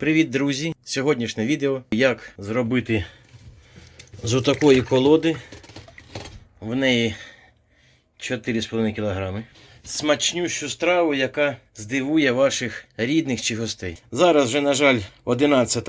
Привіт, друзі! Сьогоднішнє відео як зробити з отакої колоди. В неї 4,5 кг. Смачнющу страву, яка здивує ваших рідних чи гостей. Зараз вже, на жаль, 11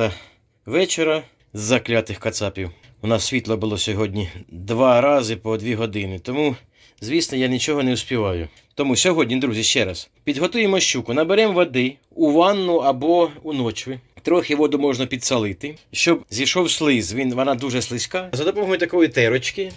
вечора з заклятих кацапів. У нас світло було сьогодні два рази по 2 години. Тому, звісно, я нічого не успіваю. Тому сьогодні, друзі, ще раз підготуємо щуку, наберемо води у ванну або у ночви. Трохи воду можна підсолити, щоб зійшов слиз. Він, вона дуже слизька. За допомогою такої терочки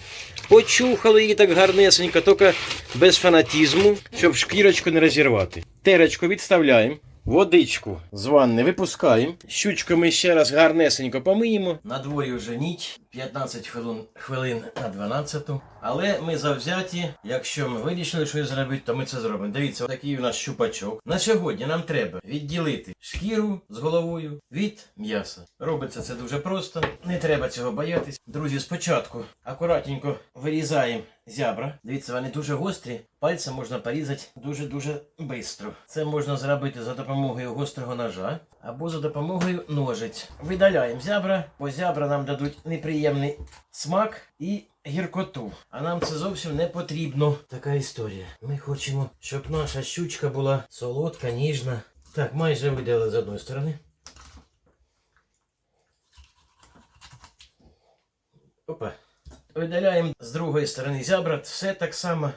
почухали її так гарнесенько, тільки без фанатізму, щоб шкірочку не розірвати. Терочку відставляємо. Водичку з ванни випускаємо. Щучку ми ще раз гарнесенько помиємо. На дворі вже ніч, 15 хвилин, хвилин на 12. Але ми завзяті. Якщо ми вирішили щось зробити, то ми це зробимо. Дивіться, такий у нас щупачок. На сьогодні нам треба відділити шкіру з головою від м'яса. Робиться це дуже просто. Не треба цього боятись. Друзі, спочатку акуратненько вирізаємо зябра. Дивіться, вони дуже гострі. Пальцем можна порізати дуже-дуже швидко. Це можна зробити за допомогою гострого ножа або за допомогою ножиць. Видаляємо зябра, бо зябра нам дадуть неприємний смак і гіркоту. А нам це зовсім не потрібно. Така історія. Ми хочемо, щоб наша щучка була солодка, ніжна. Так, майже видали з одної сторони. Опа. Видаляємо з другої сторони зябра. Все так само.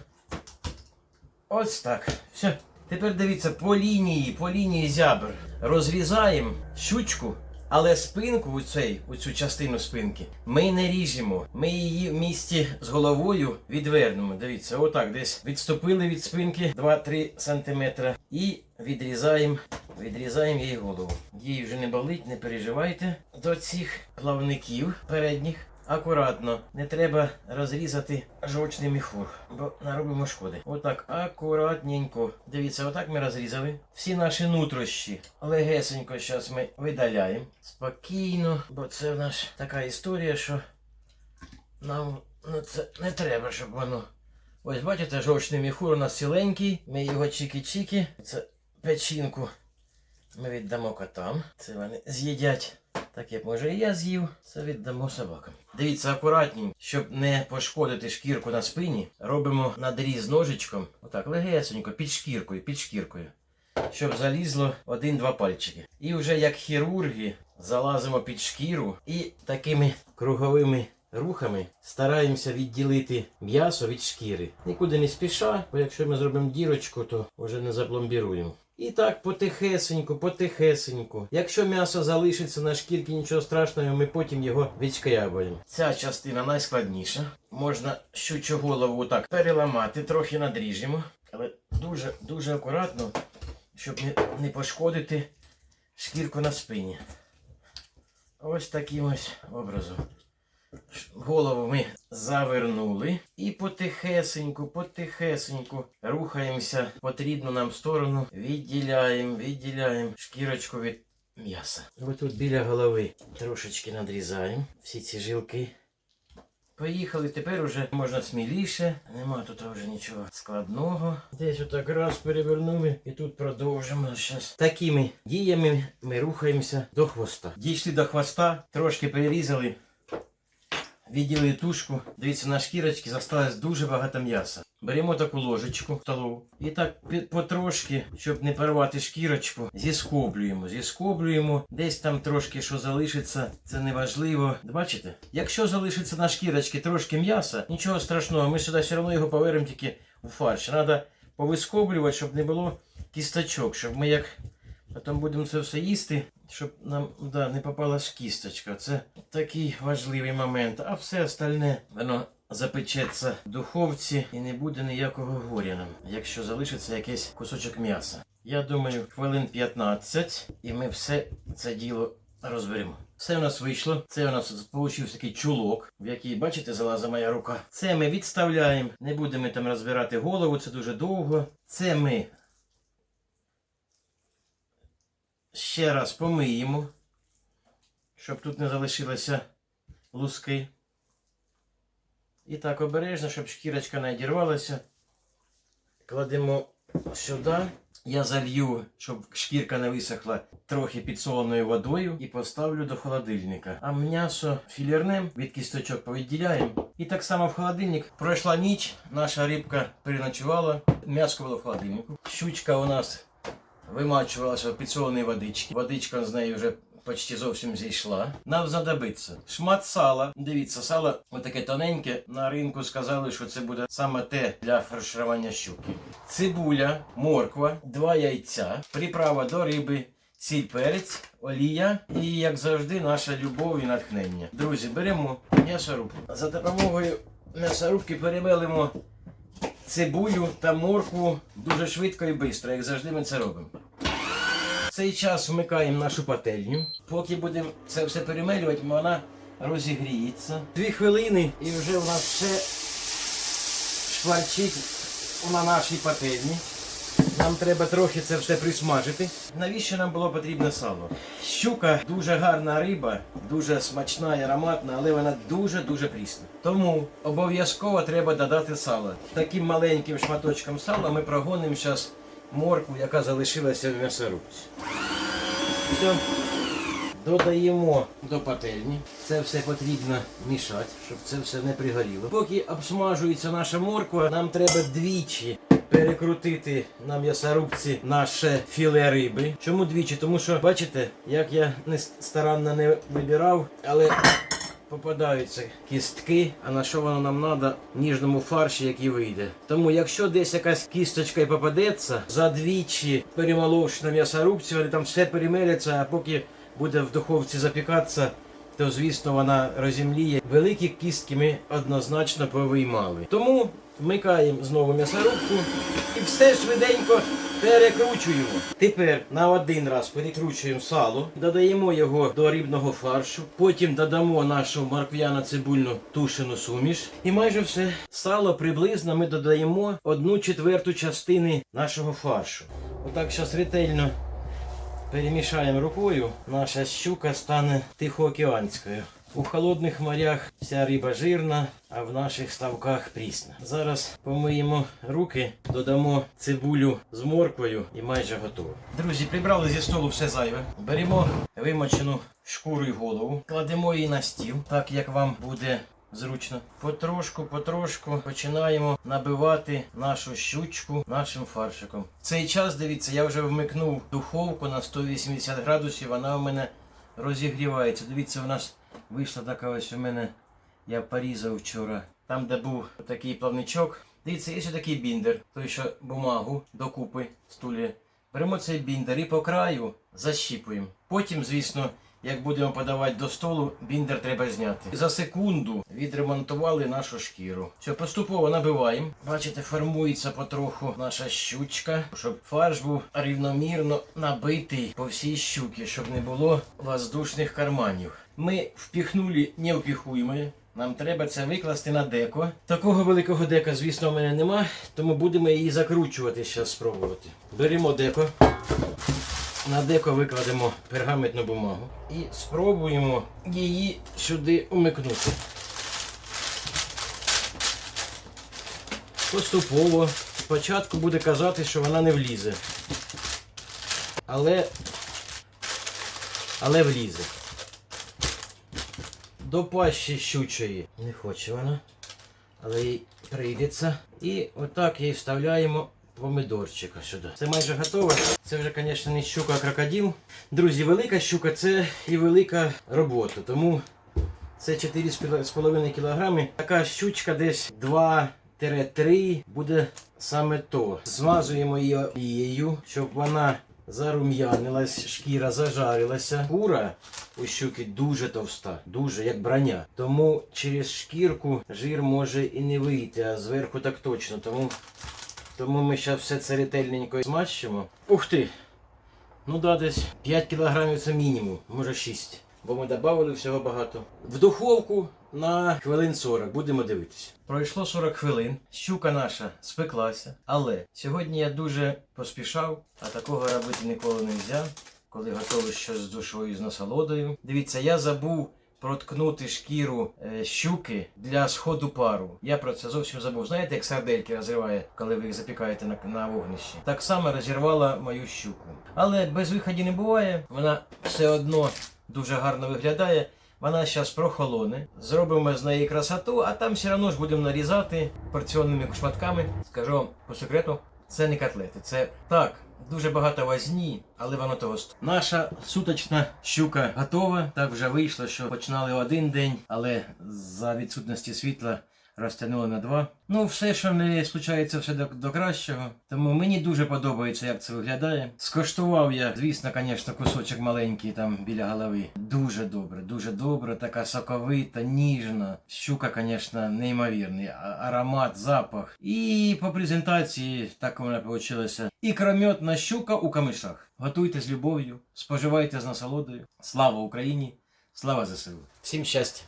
Ось так. Все. Тепер дивіться, по лінії, по лінії зябр розрізаємо щучку, але спинку у, цей, у цю частину спинки ми не ріжемо. Ми її в місті з головою відвернемо. Дивіться, отак десь відступили від спинки 2-3 см і відрізаємо, відрізаємо її голову. Їй вже не болить, не переживайте до цих плавників передніх. Акуратно, не треба розрізати жовчний міхур, бо наробимо шкоди. Отак, акуратненько. Дивіться, отак ми розрізали. Всі наші нутрощі легесенько зараз ми видаляємо. Спокійно, бо це в нас така історія, що нам ну, це не треба, щоб воно. Ось бачите, жовчний міхур у нас ціленький. Ми його чики-чики. Це печінку ми віддамо котам. Це вони з'їдять. Так як може і я з'їв, це віддамо собакам. Дивіться акуратні, щоб не пошкодити шкірку на спині, робимо надріз ножичком, отак легесенько, під шкіркою, під шкіркою, щоб залізло один-два пальчики. І вже як хірурги залазимо під шкіру і такими круговими рухами стараємося відділити м'ясо від шкіри. Нікуди не спіша, бо якщо ми зробимо дірочку, то вже не запломбіруємо. І так потихесеньку, потихесеньку. Якщо м'ясо залишиться на шкірці, нічого страшного, ми потім його відшкрябуємо. Ця частина найскладніша. Можна щучу голову так переламати, трохи надріжемо, але дуже дуже акуратно, щоб не, не пошкодити шкірку на спині. Ось таким ось образом. Голову ми завернули і потихесеньку, потихесеньку рухаємося потрібну нам сторону. Відділяємо, відділяємо шкірочку від м'яса. Ось тут біля голови трошечки надрізаємо всі ці жилки. Поїхали, тепер уже можна сміліше. Нема тут вже нічого складного. Десь отак раз перевернули і тут продовжимо. Щас. Такими діями ми рухаємося до хвоста. Дійшли до хвоста, трошки перерізали. Відділили тушку. Дивіться, на шкірочці залишилось дуже багато м'яса. Беремо таку ложечку столову і так потрошки, щоб не порвати шкірочку, зіскоблюємо. Зіскоблюємо. Десь там трошки що залишиться, це не важливо. Бачите? Якщо залишиться на шкірочці трошки м'яса, нічого страшного, ми сюди все одно його повернемо тільки у фарш. Треба повискоблювати, щоб не було кісточок, щоб ми як Потім будемо це все їсти, щоб нам да, не попалась кісточка. Це такий важливий момент. А все остальне воно запечеться в духовці і не буде ніякого горя нам, якщо залишиться якийсь кусочок м'яса. Я думаю, хвилин 15 і ми все це діло розберемо. Все у нас вийшло. Це у нас вийшов такий чулок, в який, бачите, залазить моя рука. Це ми відставляємо. Не будемо там розбирати голову, це дуже довго. Це ми ще раз помиємо, щоб тут не залишилося луски. І так обережно, щоб шкірочка не одірвалася. Кладемо сюди. я залью, щоб шкірка не висохла, трохи підсоленою водою і поставлю до холодильника. А м'ясо філернем від кісточок повідділяємо. І так само в холодильник. Пройшла ніч, наша рибка переночувала, м'ясо було в холодильнику. Щучка у нас вимачувалася в підсоленій водичці. Водичка з нею вже почти зовсім зійшла. Нам знадобиться шмат сала. Дивіться, сало отаке тоненьке. На ринку сказали, що це буде саме те для фарширування щуки. Цибуля, морква, два яйця, приправа до риби. Сіль перець, олія і, як завжди, наша любов і натхнення. Друзі, беремо м'ясорубку. За допомогою м'ясорубки перемелимо цибулю та моркву дуже швидко і швидко, як завжди ми це робимо. Цей час вмикаємо нашу пательню. Поки будемо це все перемелювати, вона розігріється. Дві хвилини і вже у нас все шкварчить на нашій пательні. Нам треба трохи це все присмажити. Навіщо нам було потрібне сало? Щука дуже гарна риба, дуже смачна і ароматна, але вона дуже-дуже прісна. Тому обов'язково треба додати сало. Таким маленьким шматочком сала ми прогонимо зараз моркву, яка залишилася в м'ясорубці. Все. Додаємо до пательні. Це все потрібно мішати, щоб це все не пригоріло. Поки обсмажується наша морква, нам треба двічі перекрутити на м'ясорубці наше філе риби. Чому двічі? Тому що, бачите, як я не старанно не вибирав, але попадаються кістки, а на що воно нам треба ніжному фарші, який вийде. Тому якщо десь якась кісточка і попадеться, задвічі перемоловши на м'ясорубці, вони там все перемеляться, а поки буде в духовці запікатися, то звісно вона розімліє. Великі кістки ми однозначно повиймали. Тому вмикаємо знову м'ясорубку і все швиденько перекручуємо. Тепер на один раз перекручуємо сало, додаємо його до рибного фаршу, потім додамо нашу морквяно-цибульну тушену суміш. І майже все сало приблизно ми додаємо одну четверту частини нашого фаршу. Отак зараз ретельно перемішаємо рукою, наша щука стане тихоокеанською. У холодних морях вся риба жирна, а в наших ставках прісна. Зараз помиємо руки, додамо цибулю з морквою і майже готово. Друзі, прибрали зі столу все зайве. Беремо вимочену шкуру і голову, кладемо її на стіл, так як вам буде зручно. Потрошку, потрошку починаємо набивати нашу щучку нашим фаршиком. В цей час, дивіться, я вже вмикнув духовку на 180 градусів, вона у мене розігрівається. Дивіться, у нас вийшла така ось у мене, я порізав вчора. Там, де був такий плавничок. Дивіться, є ще такий біндер, той, що бумагу докупи стулі. Беремо цей біндер і по краю защіпуємо. Потім, звісно, як будемо подавати до столу, біндер треба зняти. За секунду відремонтували нашу шкіру. Все, поступово набиваємо. Бачите, формується потроху наша щучка, щоб фарш був рівномірно набитий по всій щуці, щоб не було воздушних карманів. Ми впіхнули невпіхуємо. Нам треба це викласти на деко. Такого великого дека, звісно, в мене нема, тому будемо її закручувати зараз спробувати. Беремо деко. На деко викладемо пергаментну бумагу і спробуємо її сюди умикнути. Поступово. Спочатку буде казати, що вона не влізе. Але. Але влізе. До пащі щучої. Не хоче вона. Але їй прийдеться. І отак їй вставляємо помидорчика сюди. Це майже готово. Це вже, звісно, не щука, а крокодил. Друзі, велика щука це і велика робота. Тому це 4,5 кг. Така щучка десь 2-3 буде саме то. Змазуємо її олією, щоб вона зарум'янилась, шкіра зажарилася. Шкура у щуки дуже товста, дуже як броня. Тому через шкірку жир може і не вийти, а зверху так точно. Тому, тому ми зараз все це ретельненько змащимо. Ух ти! Ну да, десь 5 кілограмів це мінімум, може 6. Бо ми додали всього багато. В духовку на хвилин 40 будемо дивитися. Пройшло 40 хвилин. Щука наша спеклася. Але сьогодні я дуже поспішав, а такого робити ніколи не можна, коли готовиш щось з душою і з насолодою. Дивіться, я забув проткнути шкіру е, щуки для сходу пару. Я про це зовсім забув. Знаєте, як сардельки розриває, коли ви їх запікаєте на, на вогнищі? Так само розірвала мою щуку. Але без виходу не буває. Вона все одно дуже гарно виглядає. Вона зараз прохолоне. Зробимо з неї красоту, а там все одно ж будемо нарізати порціонними шматками. Скажу вам по секрету, це не котлети. Це так, дуже багато возні, але воно того стоїть. Наша суточна щука готова. Так вже вийшло, що починали один день, але за відсутності світла розтягнули на два. Ну, все, що не случається, все до, до кращого. Тому мені дуже подобається, як це виглядає. Скоштував я, звісно, звісно, кусочок маленький там біля голови. Дуже добре, дуже добре, така соковита, ніжна. Щука, звісно, неймовірний. Аромат, запах. І по презентації так у мене вийшло. Ікрометна щука у камишах. Готуйте з любов'ю, споживайте з насолодою. Слава Україні! Слава ЗСУ! Всім щастя!